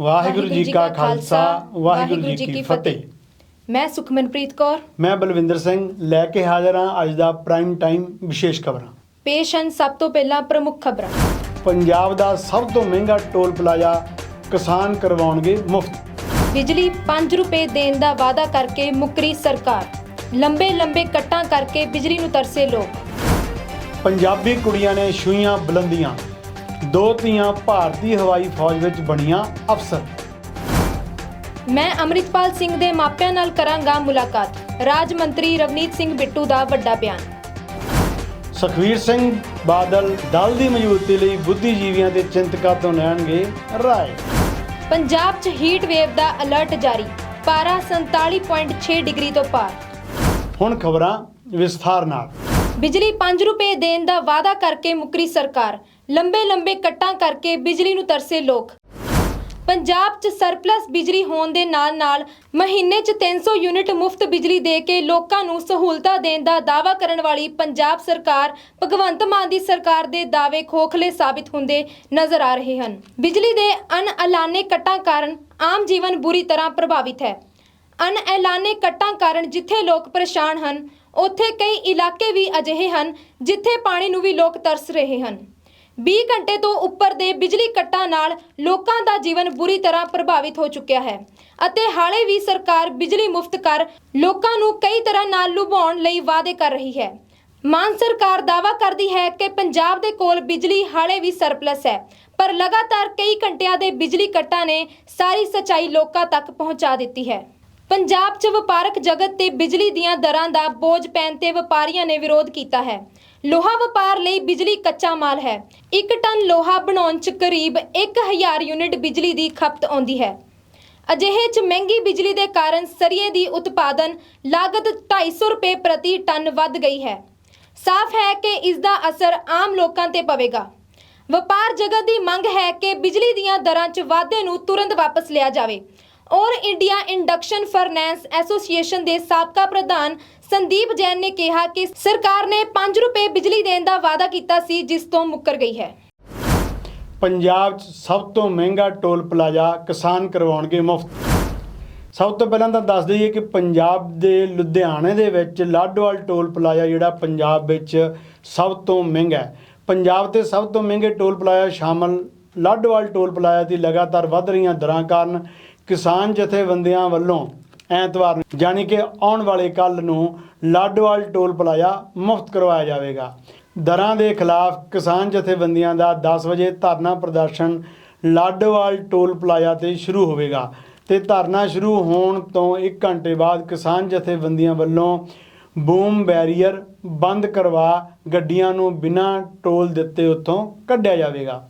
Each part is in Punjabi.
ਵਾਹਿਗੁਰੂ ਜੀ ਕਾ ਖਾਲਸਾ ਵਾਹਿਗੁਰੂ ਜੀ ਕੀ ਫਤਿਹ। ਮੈਂ ਸੁਖਮਨਪ੍ਰੀਤ ਕੌਰ। ਮੈਂ ਬਲਵਿੰਦਰ ਸਿੰਘ ਲੈ ਕੇ ਹਾਜ਼ਰ ਹਾਂ ਅੱਜ ਦਾ ਪ੍ਰਾਈਮ ਟਾਈਮ ਵਿਸ਼ੇਸ਼ ਖਬਰਾਂ। ਪੇਸ਼ ਹਨ ਸਭ ਤੋਂ ਪਹਿਲਾਂ ਪ੍ਰਮੁੱਖ ਖਬਰਾਂ। ਪੰਜਾਬ ਦਾ ਸਭ ਤੋਂ ਮਹਿੰਗਾ ਟੋਲ ਪਲਾਜ਼ਾ ਕਿਸਾਨ ਕਰਵਾਉਣਗੇ ਮੁਫਤ। ਬਿਜਲੀ 5 ਰੁਪਏ ਦੇਣ ਦਾ ਵਾਅਦਾ ਕਰਕੇ ਮੁਕਰੀ ਸਰਕਾਰ। ਲੰਬੇ ਲੰਬੇ ਕੱਟਾਂ ਕਰਕੇ ਬਿਜਲੀ ਨੂੰ ਤਰਸੇ ਲੋਕ। ਪੰਜਾਬੀ ਕੁੜੀਆਂ ਨੇ ਛੂਈਆਂ ਬੁਲੰਦੀਆਂ। ਦੋ ਧੀਆਂ ਭਾਰਤੀ ਹਵਾਈ ਫੌਜ ਵਿੱਚ ਬਣੀਆਂ ਅਫਸਰ। ਮੈਂ ਅਮਰਿਤਪਾਲ ਸਿੰਘ ਦੇ ਮਾਪਿਆਂ ਨਾਲ ਕਰਾਂਗਾ ਮੁਲਾਕਾਤ। ਰਾਜ ਮੰਤਰੀ ਰਵਨੀਤ ਸਿੰਘ ਬਿੱਟੂ ਦਾ ਵੱਡਾ ਬਿਆਨ। ਸੁਖਵੀਰ ਸਿੰਘ ਬਾਦਲ ਦਲ ਦੀ ਮਜ਼ਬੂਤੀ ਲਈ ਬੁੱਧੀਜੀਵੀਆਂ ਦੇ ਚਿੰਤਕਾਂ ਤੋਂ ਲੈਣਗੇ ਰਾਏ। ਪੰਜਾਬ 'ਚ ਹੀਟ ਵੇਵ ਦਾ ਅਲਰਟ ਜਾਰੀ। ਪਾਰਾ 47.6 ਡਿਗਰੀ ਤੋਂ ਪਾਰ। ਹੁਣ ਖਬਰਾਂ ਵਿਸਥਾਰ ਨਾਲ। ਬਿਜਲੀ 5 ਰੁਪਏ ਦੇਣ ਦਾ ਵਾਅਦਾ ਕਰਕੇ ਮੁਕਰੀ ਸਰਕਾਰ। ਲੰਬੇ ਲੰਬੇ ਕੱਟਾਂ ਕਰਕੇ ਬਿਜਲੀ ਨੂੰ ਤਰਸੇ ਲੋਕ। ਪੰਜਾਬ 'ਚ ਸਰਪਲਸ ਬਿਜਲੀ ਹੋਣ ਦੇ ਨਾਲ-ਨਾਲ ਮਹੀਨੇ 'ਚ 300 ਯੂਨਿਟ ਮੁਫਤ ਬਿਜਲੀ ਦੇ ਕੇ ਲੋਕਾਂ ਨੂੰ ਸਹੂਲਤਾਂ ਦੇਣ ਦਾ ਦਾਅਵਾ ਕਰਨ ਵਾਲੀ ਪੰਜਾਬ ਸਰਕਾਰ, ਭਗਵੰਤ ਮਾਨ ਦੀ ਸਰਕਾਰ ਦੇ ਦਾਅਵੇ ਖੋਖਲੇ ਸਾਬਿਤ ਹੁੰਦੇ ਨਜ਼ਰ ਆ ਰਹੇ ਹਨ। ਬਿਜਲੀ ਦੇ ਅਣਐਲਾਨੇ ਕੱਟਾਂ ਕਾਰਨ ਆਮ ਜੀਵਨ ਬੁਰੀ ਤਰ੍ਹਾਂ ਪ੍ਰਭਾਵਿਤ ਹੈ। ਅਣਐਲਾਨੇ ਕੱਟਾਂ ਕਾਰਨ ਜਿੱਥੇ ਲੋਕ ਪਰੇਸ਼ਾਨ ਹਨ, ਉੱਥੇ ਕਈ ਇਲਾਕੇ ਵੀ ਅਜਿਹੇ ਹਨ ਜਿੱਥੇ ਪਾਣੀ ਨੂੰ ਵੀ ਲੋਕ ਤਰਸ ਰਹੇ ਹਨ। 20 ਘੰਟੇ ਤੋਂ ਉੱਪਰ ਦੇ ਬਿਜਲੀ ਕੱਟਾਂ ਨਾਲ ਲੋਕਾਂ ਦਾ ਜੀਵਨ ਬੁਰੀ ਤਰ੍ਹਾਂ ਪ੍ਰਭਾਵਿਤ ਹੋ ਚੁੱਕਿਆ ਹੈ ਅਤੇ ਹਾਲੇ ਵੀ ਸਰਕਾਰ ਬਿਜਲੀ ਮੁਫਤ ਕਰ ਲੋਕਾਂ ਨੂੰ ਕਈ ਤਰ੍ਹਾਂ ਨਾਲ ਲੁਭਾਉਣ ਲਈ ਵਾਅਦੇ ਕਰ ਰਹੀ ਹੈ। ਮਾਨ ਸਰਕਾਰ ਦਾਵਾ ਕਰਦੀ ਹੈ ਕਿ ਪੰਜਾਬ ਦੇ ਕੋਲ ਬਿਜਲੀ ਹਾਲੇ ਵੀ ਸਰਪਲਸ ਹੈ, ਪਰ ਲਗਾਤਾਰ ਕਈ ਘੰਟਿਆਂ ਦੇ ਬਿਜਲੀ ਕੱਟਾਂ ਨੇ ਸਾਰੀ ਸਚਾਈ ਲੋਕਾਂ ਤੱਕ ਪਹੁੰਚਾ ਦਿੱਤੀ ਹੈ। ਪੰਜਾਬ 'ਚ ਵਪਾਰਕ ਜਗਤ ਤੇ ਬਿਜਲੀ ਦੀਆਂ ਦਰਾਂ ਦਾ ਬੋਝ ਪੈਣ ਤੇ ਵਪਾਰੀਆਂ ਨੇ ਵਿਰੋਧ ਕੀਤਾ ਹੈ। ਲੋਹਾ ਵਪਾਰ ਲਈ ਬਿਜਲੀ ਕੱਚਾ ਮਾਲ ਹੈ। 1 ਟਨ ਲੋਹਾ ਬਣਾਉਣ 'ਚ ਕਰੀਬ 1000 ਯੂਨਿਟ ਬਿਜਲੀ ਦੀ ਖਪਤ ਆਉਂਦੀ ਹੈ। ਅਜਿਹੇ 'ਚ ਮਹਿੰਗੀ ਬਿਜਲੀ ਦੇ ਕਾਰਨ ਸਰੀਏ ਦੀ ਉਤਪਾਦਨ ਲਾਗਤ 250 ਰੁਪਏ ਪ੍ਰਤੀ ਟਨ ਵੱਧ ਗਈ ਹੈ। ਸਾਫ਼ ਹੈ ਕਿ ਇਸ ਦਾ ਅਸਰ ਆਮ ਲੋਕਾਂ ਤੇ ਪਵੇਗਾ। ਵਪਾਰ ਜਗਤ ਦੀ ਮੰਗ ਹੈ ਕਿ ਬਿਜਲੀ ਦੀਆਂ ਦਰਾਂ 'ਚ ਵਾਧੇ ਨੂੰ ਤੁਰੰਤ ਵਾਪਸ ਲਿਆ ਜਾਵੇ। ਔਰ ਇੰਡੀਆ ਇੰਡਕਸ਼ਨ ਫਾਈਨੈਂਸ ਐਸੋਸੀਏਸ਼ਨ ਦੇ ਸਾਬਕਾ ਪ੍ਰਧਾਨ ਸੰਦੀਪ ਜੈਨ ਨੇ ਕਿਹਾ ਕਿ ਸਰਕਾਰ ਨੇ 5 ਰੁਪਏ ਬਿਜਲੀ ਦੇਣ ਦਾ ਵਾਅਦਾ ਕੀਤਾ ਸੀ, ਜਿਸ ਤੋਂ ਮੁੱਕਰ ਗਈ ਹੈ। ਪੰਜਾਬ 'ਚ ਸਭ ਤੋਂ ਮਹਿੰਗਾ ਟੋਲ ਪਲਾਜ਼ਾ ਕਿਸਾਨ ਕਰਵਾਉਣਗੇ ਮੁਫਤ। ਸਭ ਤੋਂ ਪਹਿਲਾਂ ਤਾਂ ਦੱਸ ਦਈਏ ਕਿ ਪੰਜਾਬ ਦੇ ਲੁਧਿਆਣੇ ਦੇ ਵਿੱਚ ਲਾਡੋਵਾਲ ਟੋਲ ਪਲਾਜ਼ਾ ਜਿਹੜਾ ਪੰਜਾਬ ਵਿੱਚ ਸਭ ਤੋਂ ਮਹਿੰਗਾ ਹੈ। ਪੰਜਾਬ ਤੇ ਸਭ ਤੋਂ ਮਹਿੰਗੇ ਟੋਲ ਪਲਾਜ਼ਾ ਸ਼ਾਮਲ ਲਾਡੋਵਾਲ ਟੋਲ ਪਲਾਜ਼ਾ ਦੀ ਲਗਾਤਾਰ ਵੱਧ ਰਹੀਆਂ ਦਰਾਂ ਕਾਰਨ ਕਿਸਾਨ ਜਥੇਬੰਦੀਆਂ ਵੱਲੋਂ ਐਤਵਾਰ ਨੂੰ ਯਾਨੀ ਕਿ ਆਉਣ ਵਾਲੇ ਕੱਲ ਨੂੰ ਲਾਡੋਵਾਲ ਟੋਲ ਪਲਾਜ਼ਾ ਮੁਫਤ ਕਰਵਾਇਆ ਜਾਵੇਗਾ। ਦਰਾਂ ਦੇ ਖਿਲਾਫ ਕਿਸਾਨ ਜਥੇਬੰਦੀਆਂ ਦਾ 10 ਵਜੇ ਧਰਨਾ ਪ੍ਰਦਰਸ਼ਨ ਲਾਡੋਵਾਲ ਟੋਲ ਪਲਾਜ਼ਾ ਤੇ ਸ਼ੁਰੂ ਹੋਵੇਗਾ ਤੇ ਧਰਨਾ ਸ਼ੁਰੂ ਹੋਣ ਤੋਂ 1 ਘੰਟੇ ਬਾਅਦ ਕਿਸਾਨ ਜਥੇਬੰਦੀਆਂ ਵੱਲੋਂ ਬੂਮ ਬੈਰੀਅਰ ਬੰਦ ਕਰਵਾ ਗੱਡੀਆਂ ਨੂੰ ਬਿਨਾਂ ਟੋਲ ਦਿੱਤੇ ਉੱਥੋਂ ਕੱਢਿਆ ਜਾਵੇਗਾ।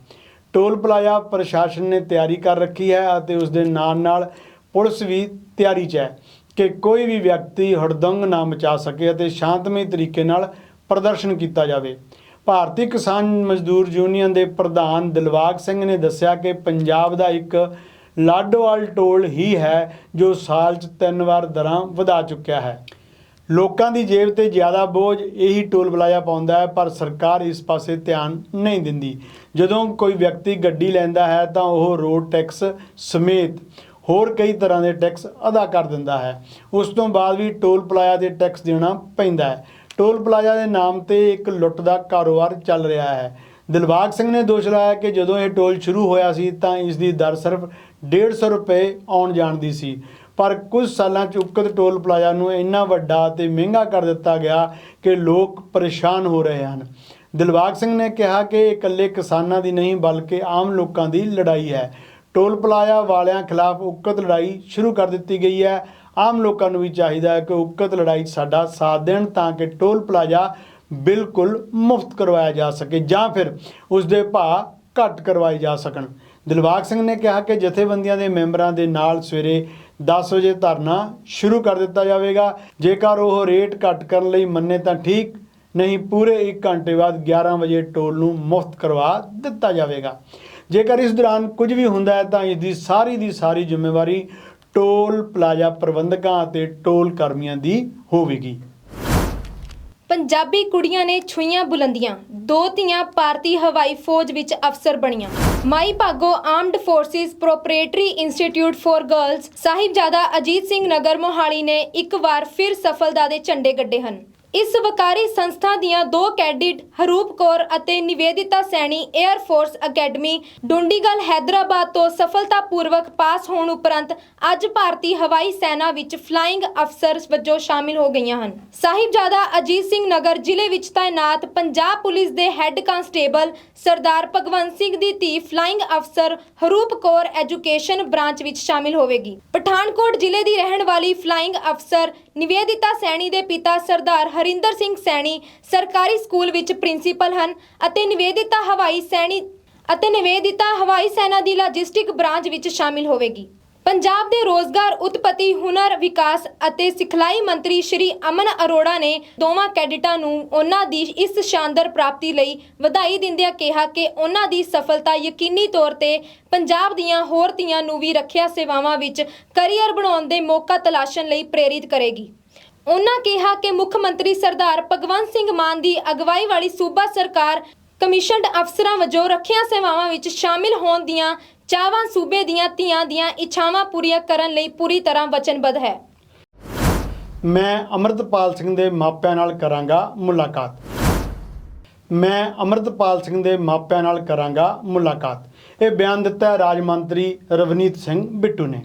ਟੋਲ ਪਲਾਜ਼ਾ ਪ੍ਰਸ਼ਾਸਨ ਨੇ ਤਿਆਰੀ ਕਰ ਰੱਖੀ ਹੈ ਅਤੇ ਉਸ ਦੇ ਨਾਲ ਨਾਲ ਪੁਲਿਸ ਵੀ ਤਿਆਰੀ 'ਚ ਹੈ ਕਿ ਕੋਈ ਵੀ ਵਿਅਕਤੀ ਹੜਦੰਗ ਨਾ ਮਚਾ ਸਕੇ ਅਤੇ ਸ਼ਾਂਤਮਈ ਤਰੀਕੇ ਨਾਲ ਪ੍ਰਦਰਸ਼ਨ ਕੀਤਾ ਜਾਵੇ। ਭਾਰਤੀ ਕਿਸਾਨ ਮਜ਼ਦੂਰ ਯੂਨੀਅਨ ਦੇ ਪ੍ਰਧਾਨ ਦਿਲਵਾਗ ਸਿੰਘ ਨੇ ਦੱਸਿਆ ਕਿ ਪੰਜਾਬ ਦਾ ਇੱਕ ਲਾਡੋਵਾਲ ਟੋਲ ਹੀ ਹੈ ਜੋ ਸਾਲ 'ਚ ਤਿੰਨ ਵਾਰ ਦਰਾਂ ਵਧਾ ਚੁੱਕਿਆ ਹੈ। ਲੋਕਾਂ ਦੀ ਜੇਬ ਤੇ ਜ਼ਿਆਦਾ ਬੋਝ, ਇਹੀ ਟੋਲ ਪਲਾਜ਼ਾ ਪਾਉਂਦਾ ਹੈ, ਪਰ ਸਰਕਾਰ ਇਸ ਪਾਸੇ ਧਿਆਨ ਨਹੀਂ ਦਿੰਦੀ। ਜਦੋਂ ਕੋਈ ਵਿਅਕਤੀ ਗੱਡੀ ਲੈਂਦਾ ਹੈ, ਤਾਂ ਉਹ ਰੋਡ ਟੈਕਸ ਸਮੇਤ ਹੋਰ ਕਈ ਤਰ੍ਹਾਂ ਦੇ ਟੈਕਸ ਅਦਾ ਕਰ ਦਿੰਦਾ ਹੈ। ਉਸ ਤੋਂ ਬਾਅਦ ਵੀ ਟੋਲ ਪਲਾਜ਼ਾ ਤੇ ਟੈਕਸ ਦੇਣਾ ਪੈਂਦਾ ਹੈ। ਟੋਲ ਪਲਾਜ਼ਾ ਦੇ ਨਾਮ ਤੇ ਇੱਕ ਲੁੱਟ ਦਾ ਕਾਰੋਬਾਰ ਚੱਲ ਰਿਹਾ ਹੈ। ਦਿਲਬਾਗ ਸਿੰਘ ਨੇ ਦੋਸ਼ ਲਾਇਆ ਕਿ ਜਦੋਂ ਇਹ ਟੋਲ ਸ਼ੁਰੂ ਹੋਇਆ ਸੀ, ਤਾਂ ਇਸ ਦੀ ਦਰ ਸਿਰਫ 150 ਰੁਪਏ ਆਉਣ ਜਾਣ ਦੀ ਸੀ। ਪਰ ਕੁਝ ਸਾਲਾਂ ਚ ਉਕਤ ਟੋਲ ਪਲਾਜ਼ਾ ਨੂੰ ਇੰਨਾ ਵੱਡਾ ਤੇ ਮਹਿੰਗਾ ਕਰ ਦਿੱਤਾ ਗਿਆ ਕਿ ਲੋਕ ਪਰੇਸ਼ਾਨ ਹੋ ਰਹੇ ਹਨ। ਦਿਲਬਾਗ ਸਿੰਘ ਨੇ ਕਿਹਾ ਕਿ ਇਹ ਇਕੱਲੇ ਕਿਸਾਨਾਂ ਦੀ ਨਹੀਂ, ਬਲਕਿ ਆਮ ਲੋਕਾਂ ਦੀ ਲੜਾਈ ਹੈ। ਟੋਲ ਪਲਾਜ਼ਾ ਵਾਲਿਆਂ ਖਿਲਾਫ ਉਕਤ ਲੜਾਈ ਸ਼ੁਰੂ ਕਰ ਦਿੱਤੀ ਗਈ ਹੈ। ਆਮ ਲੋਕਾਂ ਨੂੰ ਵੀ ਚਾਹੀਦਾ ਹੈ ਕਿ ਉਕਤ ਲੜਾਈ 'ਚ ਸਾਡਾ ਸਾਥ ਦੇਣ ਤਾਂ ਕਿ ਟੋਲ ਪਲਾਜ਼ਾ ਬਿਲਕੁਲ ਮੁਫਤ ਕਰਵਾਇਆ ਜਾ ਸਕੇ ਜਾਂ ਫਿਰ ਉਸ ਦੇ ਭਾਅ ਘੱਟ ਕਰਵਾਏ ਜਾ ਸਕਣ। ਦਿਲਬਾਗ ਸਿੰਘ ਨੇ ਕਿਹਾ ਕਿ ਜਥੇਬੰਦੀਆਂ ਦੇ ਮੈਂਬਰਾਂ ਦੇ ਨਾਲ ਸਵੇਰੇ 10 ਵਜੇ ਧਰਨਾ ਸ਼ੁਰੂ ਕਰ ਦਿੱਤਾ ਜਾਵੇਗਾ। ਜੇਕਰ ਉਹ ਰੇਟ ਘੱਟ ਕਰਨ ਲਈ ਮੰਨੇ ਤਾਂ ਠੀਕ, ਨਹੀਂ ਪੂਰੇ 1 ਘੰਟੇ ਬਾਅਦ 11 ਵਜੇ ਟੋਲ ਨੂੰ ਮੁਫਤ ਕਰਵਾ ਦਿੱਤਾ ਜਾਵੇਗਾ। ਜੇਕਰ ਇਸ ਦੌਰਾਨ ਕੁਝ ਵੀ ਹੁੰਦਾ ਹੈ ਤਾਂ ਇਸ ਦੀ ਸਾਰੀ ਦੀ ਸਾਰੀ ਜ਼ਿੰਮੇਵਾਰੀ ਟੋਲ ਪਲਾਜ਼ਾ ਪ੍ਰਬੰਧਕਾਂ ਅਤੇ ਟੋਲ ਕਰਮੀਆਂ ਦੀ ਹੋਵੇਗੀ। ਪੰਜਾਬੀ ਕੁੜੀਆਂ ਨੇ ਛੁਈਆਂ ਬੁਲੰਦੀਆਂ। ਦੋ ਧੀਆਂ ਭਾਰਤੀ ਹਵਾਈ ਫੌਜ ਵਿੱਚ ਅਫਸਰ ਬਣੀਆਂ। Mai Bhago armed forces preparatory institute for girls Sahibzada Ajit Singh Nagar Mohali ਨੇ ਇੱਕ ਵਾਰ ਫਿਰ ਸਫਲਤਾ ਦੇ ਝੰਡੇ ਗੱਡੇ ਹਨ। ਇਸ ਵਕਾਰੀ ਸੰਸਥਾ ਦੀਆਂ ਦੋ ਕੈਡਿਟ, ਹਰੂਪ ਕੌਰ ਅਤੇ Nivedita Saini air force academy Dundigal Hyderabad ਤੋਂ ਸਫਲਤਾਪੂਰਵਕ ਪਾਸ ਹੋਣ ਉਪਰੰਤ ਅੱਜ ਭਾਰਤੀ ਹਵਾਈ ਸੈਨਾ ਵਿੱਚ ਫਲਾਈਂਗ ਅਫਸਰ ਵਜੋਂ ਸ਼ਾਮਿਲ ਹੋ ਗਈਆਂ ਹਨ। ਸਾਹਿਬਜ਼ਾਦਾ ਅਜੀਤ ਸਿੰਘ ਨਗਰ ਜ਼ਿਲ੍ਹੇ ਵਿੱਚ ਤਾਇਨਾਤ ਪੰਜਾਬ ਪੁਲਿਸ ਦੇ ਹੈੱਡ ਕਾਂਸਟੇਬਲ ਸਰਦਾਰ ਭਗਵੰਤ ਸਿੰਘ ਦੀ ਧੀ ਫਲਾਈਂਗ ਅਫਸਰ ਹਰੂਪ ਕੌਰ ਐਜੂਕੇਸ਼ਨ ਬ੍ਰਾਂਚ ਵਿੱਚ ਸ਼ਾਮਿਲ ਹੋਵੇਗੀ। ਪਠਾਨਕੋਟ ਜ਼ਿਲ੍ਹੇ ਦੀ ਰਹਿਣ ਵਾਲੀ ਫਲਾਈਂਗ ਅਫਸਰ ਨਿਵੇਦਿਤਾ ਸੈਣੀ ਦੇ ਪਿਤਾ ਸਰਦਾਰ ਹਰਿੰਦਰ ਸਿੰਘ ਸੈਣੀ ਸਰਕਾਰੀ ਸਕੂਲ ਵਿੱਚ ਪ੍ਰਿੰਸੀਪਲ ਹਨ ਅਤੇ ਨਿਵੇਦਿਤਾ ਹਵਾਈ ਸੈਣੀ ਅਤੇ ਨਿਵੇਦਿਤਾ ਹਵਾਈ ਸੈਨਾ ਦੀ ਲੌਜਿਸਟਿਕ ਬ੍ਰਾਂਚ ਵਿੱਚ ਸ਼ਾਮਿਲ ਹੋਵੇਗੀ। ਪੰਜਾਬ ਦੇ ਰੋਜ਼ਗਾਰ ਉਤਪਤੀ, ਹੁਨਰ, ਵਿਕਾਸ ਅਤੇ ਸਿਖਲਾਈ ਮੰਤਰੀ ਸ਼੍ਰੀ ਅਮਨ ਅਰੋੜਾ ਨੇ ਦੋਵਾਂ ਕੈਡਿਟਾਂ ਨੂੰ ਉਹਨਾਂ ਦੀ ਇਸ ਸ਼ਾਨਦਾਰ ਪ੍ਰਾਪਤੀ ਲਈ ਵਧਾਈ ਦਿੰਦਿਆਂ ਕਿਹਾ ਕਿ ਉਹਨਾਂ ਦੀ ਸਫਲਤਾ ਯਕੀਨੀ ਤੌਰ ਤੇ ਪੰਜਾਬ ਦੀਆਂ ਹੋਰ ਧੀਆਂ ਨੂੰ ਵੀ ਰੱਖਿਆ ਸੇਵਾਵਾਂ ਵਿੱਚ ਕੈਰੀਅਰ ਬਣਾਉਣ ਦੇ ਮੌਕਾ ਤਲਾਸ਼ਣ ਲਈ ਪ੍ਰੇਰਿਤ ਕਰੇਗੀ। ਉਹਨਾਂ ਕਿਹਾ ਕਿ ਮੁੱਖ ਮੰਤਰੀ ਸਰਦਾਰ ਭਗਵੰਤ ਸਿੰਘ ਮਾਨ ਦੀ ਅਗਵਾਈ ਵਾਲੀ ਸੂਬਾ ਸਰਕਾਰ ਕਮਿਸ਼ਨਡ ਅਫਸਰਾਂ ਵਜੋਂ ਰੱਖਿਆ ਸੇਵਾਵਾਂ ਵਿੱਚ ਸ਼ਾਮਿਲ ਹੋਣ ਦੀਆਂ ਚਾਹਵਾਂ ਸੂਬੇ ਦੀਆਂ ਧੀਆਂ ਦੀਆਂ ਇੱਛਾਵਾਂ ਪੂਰੀਆਂ ਕਰਨ ਲਈ ਪੂਰੀ ਤਰ੍ਹਾਂ ਵਚਨਬੱਧ ਹੈ। ਮੈਂ ਅਮਰਤਪਾਲ ਸਿੰਘ ਦੇ ਮਾਪਿਆਂ ਨਾਲ ਕਰਾਂਗਾ ਮੁਲਾਕਾਤ। ਮੈਂ ਅਮਰਤਪਾਲ ਸਿੰਘ ਦੇ ਮਾਪਿਆਂ ਨਾਲ ਕਰਾਂਗਾ ਮੁਲਾਕਾਤ। ਇਹ ਬਿਆਨ ਦਿੱਤਾ ਰਾਜ ਮੰਤਰੀ ਰਵਨੀਤ ਸਿੰਘ ਬਿੱਟੂ ਨੇ।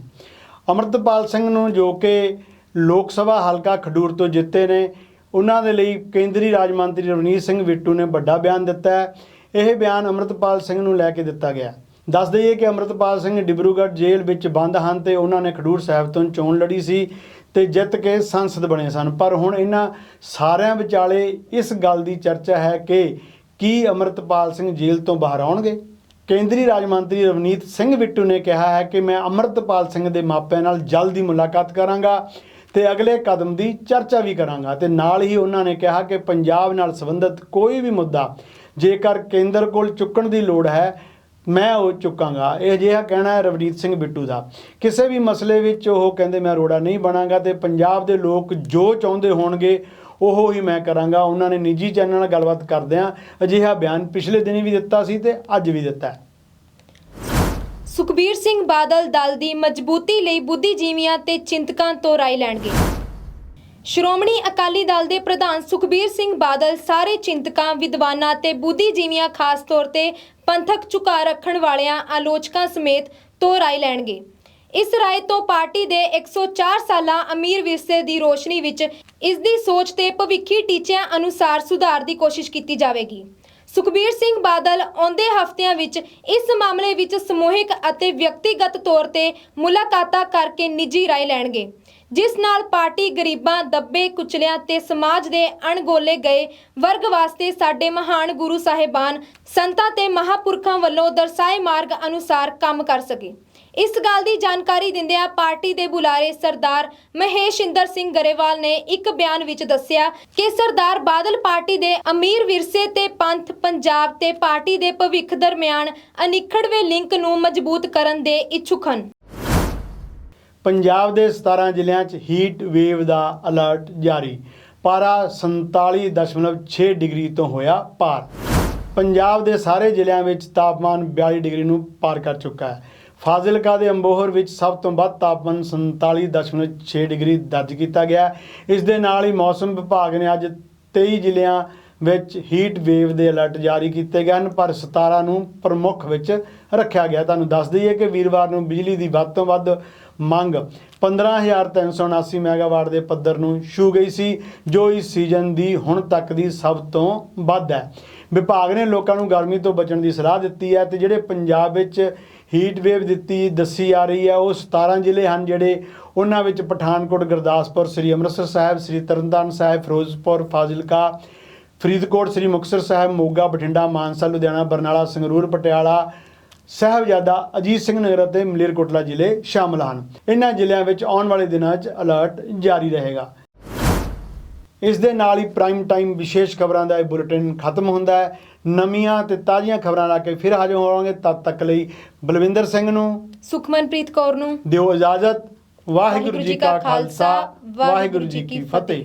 ਅਮਰਤਪਾਲ ਸਿੰਘ ਨੂੰ ਜੋ ਕਿ ਲੋਕ ਸਭਾ ਹਲਕਾ ਖਡੂਰ ਤੋਂ ਜਿੱਤੇ ਨੇ, ਉਹਨਾਂ ਦੇ ਲਈ ਕੇਂਦਰੀ ਰਾਜ ਮੰਤਰੀ ਰਵਨੀਤ ਸਿੰਘ ਬਿੱਟੂ ਨੇ ਵੱਡਾ ਬਿਆਨ ਦਿੱਤਾ ਹੈ। ਇਹ ਬਿਆਨ ਅਮਰਤਪਾਲ ਸਿੰਘ ਨੂੰ ਲੈ ਕੇ ਦਿੱਤਾ ਗਿਆ। ਦੱਸ ਦਈਏ ਕਿ ਅਮਰਤਪਾਲ ਸਿੰਘ ਡਿਬਰੂਗੜ੍ਹ ਜੇਲ੍ਹ ਵਿੱਚ ਬੰਦ ਹਨ ਤੇ ਉਹਨਾਂ ਨੇ ਖਡੂਰ ਸਾਹਿਬ ਤੋਂ ਚੋਣ ਲੜੀ ਸੀ ਤੇ ਜਿੱਤ ਕੇ ਸੰਸਦ ਬਣੇ ਸਨ। ਪਰ ਹੁਣ ਇਹਨਾਂ ਸਾਰਿਆਂ ਵਿਚਾਲੇ ਇਸ ਗੱਲ ਦੀ ਚਰਚਾ ਹੈ ਕਿ ਕੀ ਅਮਰਤਪਾਲ ਸਿੰਘ ਜੇਲ੍ਹ ਤੋਂ ਬਾਹਰ ਆਉਣਗੇ? ਕੇਂਦਰੀ ਰਾਜ ਮੰਤਰੀ ਰਵਨੀਤ ਸਿੰਘ ਬਿੱਟੂ ਨੇ ਕਿਹਾ ਹੈ ਕਿ ਮੈਂ ਅਮਰਤਪਾਲ ਸਿੰਘ ਦੇ ਮਾਪਿਆਂ ਨਾਲ ਜਲਦੀ ਮੁਲਾਕਾਤ ਕਰਾਂਗਾ ਤੇ ਅਗਲੇ ਕਦਮ ਦੀ ਚਰਚਾ ਵੀ ਕਰਾਂਗਾ। ਤੇ ਨਾਲ ਹੀ ਉਹਨਾਂ ਨੇ ਕਿਹਾ ਕਿ ਪੰਜਾਬ ਨਾਲ ਸੰਬੰਧਿਤ ਕੋਈ ਵੀ ਮੁੱਦਾ ਜੇਕਰ ਕੇਂਦਰ ਕੋਲ ਚੁੱਕਣ ਦੀ ਲੋੜ ਹੈ ਮੈਂ ਉਹ ਚੁੱਕਾਂਗਾ। ਇਹ ਅਜਿਹਾ ਕਹਿਣਾ ਹੈ ਰਵਨੀਤ ਸਿੰਘ ਬਿੱਟੂ ਦਾ। ਕਿਸੇ ਵੀ ਮਸਲੇ ਵਿੱਚ ਉਹ ਕਹਿੰਦੇ, ਮੈਂ ਰੋੜਾ ਨਹੀਂ ਬਣਾਂਗਾ ਤੇ ਪੰਜਾਬ ਦੇ ਲੋਕ ਜੋ ਚਾਹੁੰਦੇ ਹੋਣਗੇ, ਉਹ ਹੀ ਮੈਂ ਕਰਾਂਗਾ। ਉਹਨਾਂ ਨੇ ਨਿੱਜੀ ਚੈਨਲ ਨਾਲ ਗੱਲਬਾਤ ਕਰਦਿਆਂ ਅਜਿਹਾ ਬਿਆਨ ਪਿਛਲੇ ਦਿਨੀ ਵੀ ਦਿੱਤਾ ਸੀ ਤੇ ਅੱਜ ਵੀ ਦਿੱਤਾ ਹੈ। ਸੁਖਬੀਰ ਸਿੰਘ ਬਾਦਲ ਦਲ ਦੀ ਮਜ਼ਬੂਤੀ ਲਈ ਬੁੱਧੀਜੀਵੀਆਂ ਤੇ ਚਿੰਤਕਾਂ ਤੋਂ ਰਾਏ ਲੈਣਗੇ। ਸ਼੍ਰੋਮਣੀ ਅਕਾਲੀ ਦਲ ਦੇ ਪ੍ਰਧਾਨ ਸੁਖਬੀਰ ਸਿੰਘ ਬਾਦਲ ਸਾਰੇ ਚਿੰਤਕਾਂ, ਵਿਦਵਾਨਾਂ ਤੇ ਬੁੱਧੀਜੀਵੀਆਂ ਖਾਸ ਤੌਰ ਤੇ ਪੰਥਕ ਝੁਕਾ ਰੱਖਣ ਵਾਲਿਆਂ ਆਲੋਚਕਾਂ ਸਮੇਤ ਤੋਂ ਰਾਏ ਲੈਣਗੇ। ਇਸ ਰਾਏ ਤੋਂ ਪਾਰਟੀ ਦੇ 104 ਸਾਲਾ ਅਮੀਰ ਵਿਰਸੇ ਦੀ ਰੋਸ਼ਨੀ ਵਿੱਚ ਇਸ ਦੀ ਸੋਚ ਤੇ ਭਵਿੱਖੀ ਟੀਚਿਆਂ ਅਨੁਸਾਰ ਸੁਧਾਰ ਦੀ ਕੋਸ਼ਿਸ਼ ਕੀਤੀ ਜਾਵੇਗੀ। ਸੁਖਬੀਰ ਸਿੰਘ ਬਾਦਲ ਆਉਂਦੇ ਹਫ਼ਤਿਆਂ ਵਿੱਚ ਇਸ ਮਾਮਲੇ ਵਿੱਚ ਸਮੂਹਿਕ ਅਤੇ ਵਿਅਕਤੀਗਤ ਤੌਰ ਤੇ ਮੁਲਾਕਾਤਾਂ ਕਰਕੇ ਨਿੱਜੀ ਰਾਏ ਲੈਣਗੇ। ਜਿਸ ਨਾਲ ਪਾਰਟੀ ਗਰੀਬਾਂ, ਦੱਬੇ ਕੁਚਲਿਆਂ ਤੇ ਸਮਾਜ ਦੇ ਅਣਗੋਲੇ ਗਏ ਵਰਗ ਵਾਸਤੇ ਸਾਡੇ ਮਹਾਨ ਗੁਰੂ ਸਾਹਿਬਾਨ ਸੰਤਾਂ ਤੇ ਮਹਾਪੁਰਖਾਂ ਵੱਲੋਂ ਦਰਸਾਏ ਮਾਰਗ ਅਨੁਸਾਰ ਕੰਮ ਕਰ ਸਕੇ। ਇਸ ਗੱਲ ਦੀ ਜਾਣਕਾਰੀ ਦਿੰਦਿਆਂ ਪਾਰਟੀ ਦੇ ਬੁਲਾਰੇ ਸਰਦਾਰ ਮਹੇਸ਼ ਇੰਦਰ ਸਿੰਘ ਗਰੇਵਾਲ ਨੇ ਇੱਕ ਬਿਆਨ ਵਿੱਚ ਦੱਸਿਆ ਕਿ ਸਰਦਾਰ ਬਾਦਲ ਪਾਰਟੀ ਦੇ ਅਮੀਰ ਵਿਰਸੇ ਤੇ ਪੰਥ ਪੰਜਾਬ ਤੇ ਪਾਰਟੀ ਦੇ ਭਵਿੱਖ ਦਰਮਿਆਨ ਅਨਿਖੜਵੇਂ ਲਿੰਕ ਨੂੰ ਮਜ਼ਬੂਤ ਕਰਨ ਦੇ ਇੱਛੁਕ ਹਨ। ਪੰਜਾਬ ਦੇ 17 ਜ਼ਿਲ੍ਹਿਆਂ 'ਚ ਹੀਟ ਵੇਵ ਦਾ ਅਲਰਟ ਜਾਰੀ। ਪਾਰਾ 47.6 ਡਿਗਰੀ ਤੋਂ ਹੋਇਆ ਪਾਰ। ਪੰਜਾਬ ਦੇ ਸਾਰੇ ਜ਼ਿਲ੍ਹਿਆਂ ਵਿੱਚ ਤਾਪਮਾਨ 42 ਡਿਗਰੀ ਨੂੰ ਪਾਰ ਕਰ ਚੁੱਕਾ ਹੈ। ਫਾਜ਼ਿਲਕਾ ਦੇ ਅੰਬੋਹਰ ਵਿੱਚ ਸਭ ਤੋਂ ਵੱਧ ਤਾਪਮਾਨ 47.6 ਡਿਗਰੀ ਦਰਜ ਕੀਤਾ ਗਿਆ ਇਸ ਦੇ ਨਾਲ ਹੀ ਮੌਸਮ ਵਿਭਾਗ ਨੇ ਅੱਜ 23 ਜ਼ਿਲ੍ਹਿਆਂ ਵਿੱਚ ਹੀਟ ਵੇਵ ਦੇ ਅਲਰਟ ਜਾਰੀ ਕੀਤੇ ਗਏ ਹਨ, ਪਰ 17 ਨੂੰ ਪ੍ਰਮੁੱਖ ਵਿੱਚ ਰੱਖਿਆ ਗਿਆ। ਤੁਹਾਨੂੰ ਦੱਸ ਦਈਏ ਕਿ ਵੀਰਵਾਰ ਨੂੰ ਬਿਜਲੀ ਦੀ ਵੱਧ ਤੋਂ ਵੱਧ ਮੰਗ। 15379 ਮੈਗਾਵਾਟ ਦੇ ਪੱਧਰ ਨੂੰ ਛੂ ਗਈ ਸੀ, ਜੋ ਇਸ ਸੀਜ਼ਨ ਦੀ ਹੁਣ ਤੱਕ ਦੀ ਸਭ ਤੋਂ ਵੱਧ ਹੈ। ਵਿਭਾਗ ਨੇ ਲੋਕਾਂ ਨੂੰ ਗਰਮੀ ਤੋਂ ਬਚਣ ਦੀ ਸਲਾਹ ਦਿੱਤੀ ਹੈ ਤੇ ਜਿਹੜੇ ਪੰਜਾਬ ਵਿੱਚ ਹੀਟ ਵੇਵ ਦਿੱਤੀ ਦੱਸੀ ਆ ਰਹੀ ਹੈ, ਉਹ 17 ਜ਼ਿਲ੍ਹੇ ਹਨ ਜਿਹੜੇ ਉਹਨਾਂ ਵਿੱਚ ਪਠਾਨਕੋਟ, ਗੁਰਦਾਸਪੁਰ, ਸ੍ਰੀ ਅੰਮ੍ਰਿਤਸਰ ਸਾਹਿਬ, ਸ੍ਰੀ ਤਰਨਤਾਰਨ ਸਾਹਿਬ, ਫਿਰੋਜ਼ਪੁਰ, ਫਾਜ਼ਿਲਕਾ, ਫਰੀਦਕੋਟ, ਸ੍ਰੀ ਮੁਕਤਸਰ ਸਾਹਿਬ, ਮੋਗਾ, ਬਠਿੰਡਾ, ਮਾਨਸਾ, ਲੁਧਿਆਣਾ, ਬਰਨਾਲਾ, ਸੰਗਰੂਰ, ਪਟਿਆਲਾ ਸਾਹਿਬਜ਼ਾਦਾ ਅਜੀਤ ਸਿੰਘ ਨਗਰ ਅਤੇ ਮਲੇਰਕੋਟਲਾ ਜ਼ਿਲ੍ਹੇ ਸ਼ਾਮਲ ਹਨ। ਇਹਨਾਂ ਜ਼ਿਲ੍ਹਿਆਂ ਵਿੱਚ ਆਉਣ ਵਾਲੇ ਦਿਨਾਂ 'ਚ ਅਲਰਟ ਜਾਰੀ ਰਹੇਗਾ। ਇਸ ਦੇ ਨਾਲ ਹੀ ਪ੍ਰਾਈਮ ਟਾਈਮ ਵਿਸ਼ੇਸ਼ ਖਬਰਾਂ ਦਾ ਇਹ ਬੁਲੇਟਿਨ ਖਤਮ ਹੁੰਦਾ ਹੈ। ਨਵੀਆਂ ਤੇ ਤਾਜ਼ੀਆਂ ਖਬਰਾਂ ਲਾ ਕੇ ਫਿਰ ਹਾਜ਼ਰ ਹੋਵਾਂਗੇ ਤਦ ਤੱਕ ਲਈ ਬਲਵਿੰਦਰ ਸਿੰਘ ਨੂੰ ਸੁਖਮਨਪ੍ਰੀਤ ਕੌਰ ਨੂੰ। ਦਿਓ ਇਜਾਜ਼ਤ। ਵਾਹਿਗੁਰੂ ਜੀ ਕਾ ਖਾਲਸਾ ਵਾਹਿਗੁਰੂ ਜੀ ਕੀ ਫਤਿਹ।